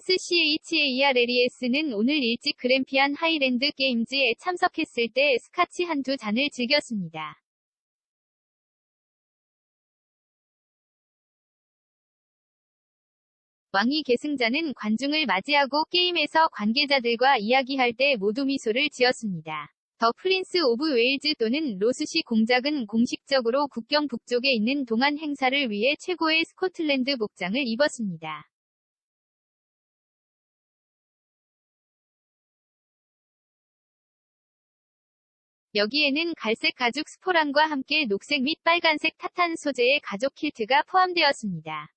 프린스 CHARLES는 오늘 일찍 그램피안 하이랜드 게임즈에 참석했을 때 스카치 한두 잔을 즐겼습니다. 왕위 계승자는 관중을 맞이하고 게임에서 관계자들과 이야기할 때 모두 미소를 지었습니다. 더 프린스 오브 웨일즈 또는 로스시 공작은 공식적으로 국경 북쪽에 있는 동안 행사를 위해 최고의 스코틀랜드 복장을 입었습니다. 여기에는 갈색 가죽 스포랑과 함께 녹색 및 빨간색 타탄 소재의 가죽 킬트가 포함되었습니다.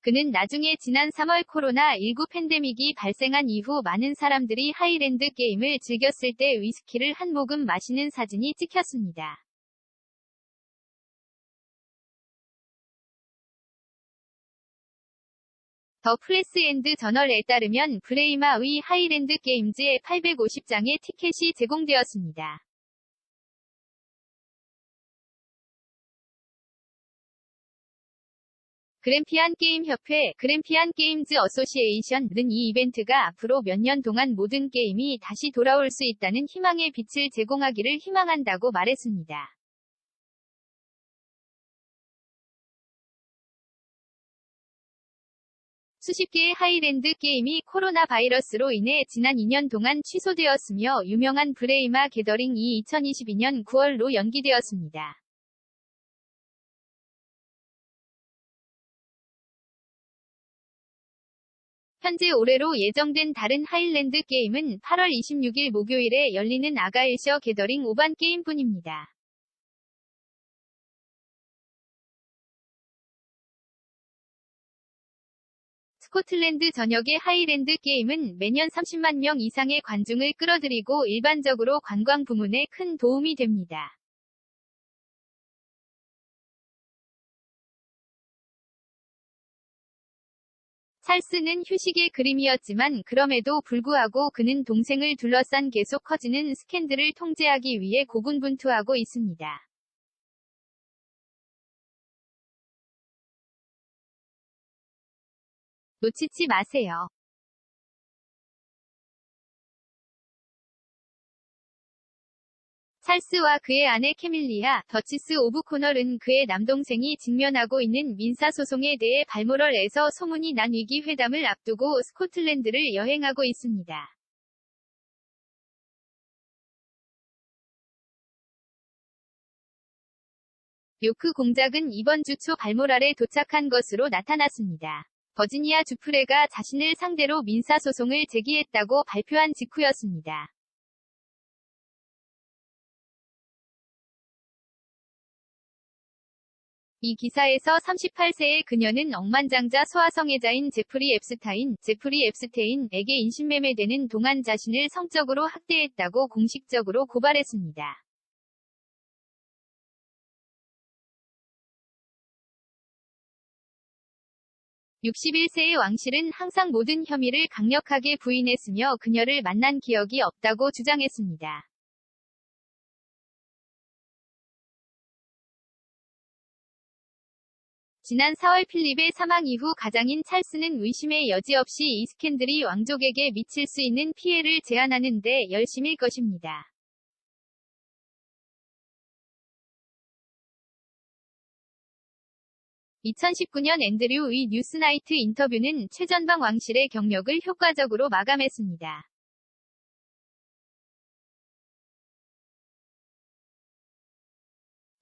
그는 나중에 지난 3월 코로나19 팬데믹이 발생한 이후 많은 사람들이 하이랜드 게임을 즐겼을 때 위스키를 한 모금 마시는 사진이 찍혔습니다. 더 프레스엔드 저널에 따르면 브레이마의 하이랜드 게임즈에 850장의 티켓이 제공되었습니다. 그램피안 게임협회, 그램피안 게임즈 어소시에이션은 이 이벤트가 앞으로 몇 년 동안 모든 게임이 다시 돌아올 수 있다는 희망의 빛을 제공하기를 희망한다고 말했습니다. 수십 개의 하이랜드 게임이 코로나 바이러스로 인해 지난 2년 동안 취소되었으며 유명한 브레이마 게더링이 2022년 9월로 연기되었습니다. 현재 올해로 예정된 다른 하일랜드 게임은 8월 26일 목요일에 열리는 아가일셔 게더링 5반 게임뿐입니다. 스코틀랜드 전역의 하이랜드 게임은 매년 30만 명 이상의 관중을 끌어들이고 일반적으로 관광 부문에 큰 도움이 됩니다. 찰스는 휴식의 그림이었지만 그럼에도 불구하고 그는 동생을 둘러싼 계속 커지는 스캔들을 통제하기 위해 고군분투하고 있습니다. 놓치지 마세요. 찰스와 그의 아내 캐밀리아, 더치스 오브 코널은 그의 남동생이 직면하고 있는 민사소송에 대해 발모럴에서 소문이 난 위기 회담을 앞두고 스코틀랜드를 여행하고 있습니다. '요크 공작은 이번 주 초 발모랄에 도착한 것으로 나타났습니다. 버지니아 주프레가 자신을 상대로 민사소송을 제기했다고 발표한 직후였습니다. 이 기사에서 38세의 그녀는 억만장자 소아성애자인 제프리 앱스타인, 제프리 앱스테인에게 인신매매되는 동안 자신을 성적으로 학대했다고 공식적으로 고발했습니다. 61세의 왕실은 항상 모든 혐의를 강력하게 부인했으며 그녀를 만난 기억이 없다고 주장했습니다. 지난 4월 필립의 사망 이후 가장인 찰스는 의심의 여지 없이 이 스캔들이 왕족에게 미칠 수 있는 피해를 제한하는 데 열심일 것입니다. 2019년 앤드류의 뉴스나이트 인터뷰는 최전방 왕실의 경력을 효과적으로 마감했습니다.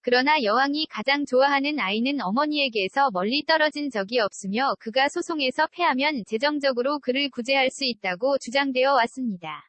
그러나 여왕이 가장 좋아하는 아이는 어머니에게서 멀리 떨어진 적이 없으며 그가 소송에서 패하면 재정적으로 그를 구제할 수 있다고 주장되어 왔습니다.